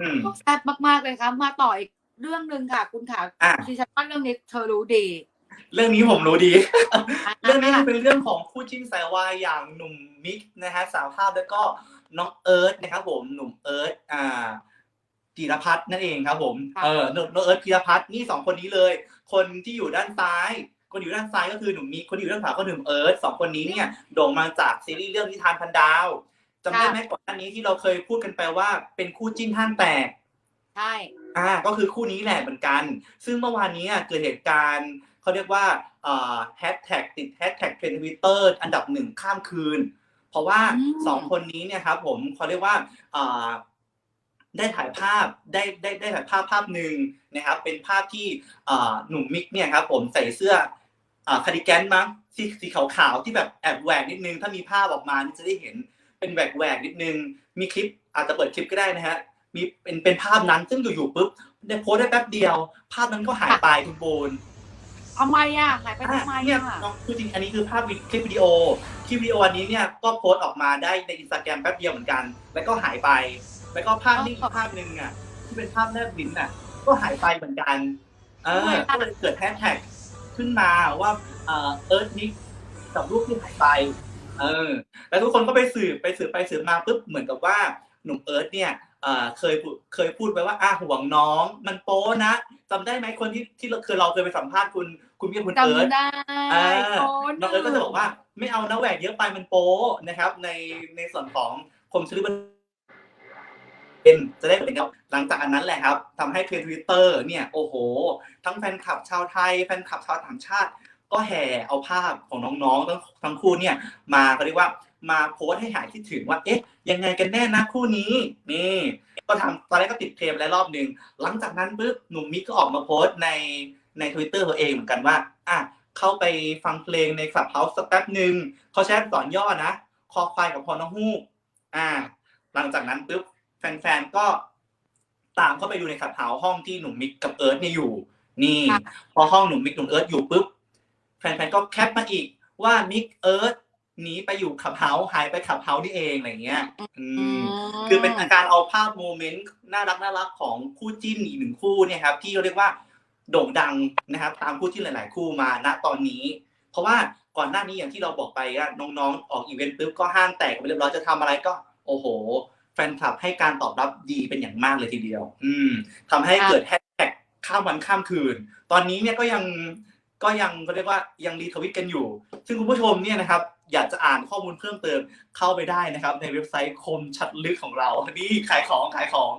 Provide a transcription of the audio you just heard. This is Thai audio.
อืม แซ่บมากๆเลยครับมาต่ออีกเรื่องหนึ่งค่ะ คุณขาอะ ดิฉันว่าเรื่องนี้เธอรู้ดีเรื่องนี้ผมรู้ดีอะเรื่องนี้มันเป็นเรื่องของคู่จิ้นสายวายอย่างหนุ่มมิกนะฮะสาวภาพแล้วก็น้องเอิร์ธนะครับผมหนุ่มเอิร์ธอ่าจีรพัฒน์นั่นเองครับผมค่ะเออน้องน้องเอิร์ธพีรพัฒน์นี่สองคนนี้เลย คนที่อยู่ด้านซ้าย คนอยู่ด้านซ้ายก็คือหนุ่มมิกคนที่อยู่ด้านขวาก็หนุ่มเอิร์ธสองคนนี้เนี่ยโด่งมาจากซีรีส์เรื่องนิทานพันดาว จำได้ไหมก่อนหน้านี้ที่เราเคยพูดกันไปว่าเป็นคู่จิ้นท่านแตกใช่อ่าก็คือคู่นี้แหละเหมือนกัน ซึ่งเมื่อวานนี้อะเกิดเหตุการณ์เขาเรียกว่าแฮชแท็กติดแฮชแท็กเทรนด์ทวิตเตอร์อันดับหนึ่งข้ามคืน เพราะว่าสองคนนี้เนี่ยครับผมเขาเรียกว่าอ่าได้ถ่ายภาพได้ได้ได้ถ่ายภาพภาพหนึ่งนะครับ เป็นภาพที่อ่าหนุ่มมิกเนี่ยครับผมใส่เสื้ออ่าคาร์ดิแกนมั้งสีสีขาวๆที่แบบแอบแหวกนิดนึง ถ้ามีภาพออกมานี่จะได้เห็น เป็นแหวกแหวกๆนิดนึง มีคลิปอาจจะเปิดคลิปก็ได้นะฮะ มีเป็นเป็นภาพนั้นซึ่งอยู่ๆปุ๊บได้โพสต์ได้แป๊บเดียว ภาพนั้นก็หายไปคุณโบนทำไมอะหายไปทำไมเนี่ยอะน้องคือจริงอันนี้คือภาพวิคลิปวิดีโอคลิปวิดีโออันนี้เนี่ยก็โพสต์ออกมาได้ในอินสตาแกรมแป๊บเดียวเหมือนกัน แล้วก็หายไป แล้วก็ภาพนิ่งภาพหนึ่งอะที่เป็นภาพแนบลิ้นอะ ก็หายไปเหมือนกัน เออก็เลยเกิดแฮชแท็กขึ้นมาว่าเออเอิร์ธนิกกับรูปที่หายไป เออ แล้วทุกคนก็ไปสืบไปสืบไปสืบมาปุ๊บเหมือนกับว่าหนุ่มเอิร์ธเนี่ยเอ่อเคยพูดเคยพูดไปว่าอะห่วงน้อง มันโป๊นะจำได้ไหมคนที่ที่เราเคยเราเคยไปสัมภาษณ์คุณคุณพี่คุณเอิร์ธจำได้อ่าโน้องเอิร์ธก็จะบอกว่า ไม่เอานะแหวกเยอะไปมันโป๊นะครับ ในในส่วนของคมชลิบันเป็นจะได้เป็นครับหลังจากอันนั้นแหละครับทำให้เทรนด์ทวิตเตอร์เนี่ยโอ้โห ทั้งแฟนคลับชาวไทย แฟนคลับชาวต่างชาติ ก็แห่เอาภาพของน้องๆทั้งทั้งคู่เนี่ย มาเขาเรียกว่ามาโพสต์ให้หายคิดถึงว่า เอ๊ะ ยังไงกันแน่นะคู่นี้ นี่ ก็ทำตอนแรกก็ติดเทรนด์แล้วรอบหนึ่งหลังจากนั้นปุ๊บหนุ่มมิกก็ออกมาโพสต์ในในทวิตเตอร์ตัวเองเหมือนกันว่า อะเข้าไปฟังเพลงในคลับเฮาส์สักแป๊บหนึ่งเขาใช้อักษรย่อนะคอควายกับพอนฮูกอ่า หลังจากนั้นปุ๊บแฟนๆก็ตามเข้าไปดูในคลับเฮาส์ห้องที่หนุ่มมิกกับเอิร์ธเนี่ยอยู่ นี่ค่ะพอห้องหนุ่มมิกหนุ่มเอิร์ธอยู่ปุ๊บ แฟนๆก็แคปมาอีกว่ามิกเอิร์ธหนีไปอยู่ขับเฮาส์หายไปขับเฮาส์นี่เองอะไรเงี้ย อืม คือเป็นการเอาภาพโมเมนต์น่ารักน่ารักของคู่จิ้นอีกหนึ่งคู่เนี่ยครับ ที่เราเรียกว่าโด่งดังนะครับ ตามคู่จิ้นหลาย ๆ คู่มาณตอนนี้ เพราะว่าก่อนหน้านี้อย่างที่เราบอกไปว่าน้องๆ ออกอีเวนต์ปุ๊บก็ห้างแตกไปเรียบร้อยจะทำอะไรก็ โอ้โห แฟนคลับให้การตอบรับดีเป็นอย่างมากเลยทีเดียว อืมทำให้เกิดแฮชแท็กข้ามวันข้ามคืน ตอนนี้เนี่ยก็ยัง ก็ยังก็เรียกว่ายังรีทวิตกันอยู่ ซึ่งคุณผู้ชมเนี่ยนะครับอยากจะอ่านข้อมูลเพิ่มเติมเข้าไปได้นะครับ ในเว็บไซต์คมชัดลึกของเรานี่ขายของขายของ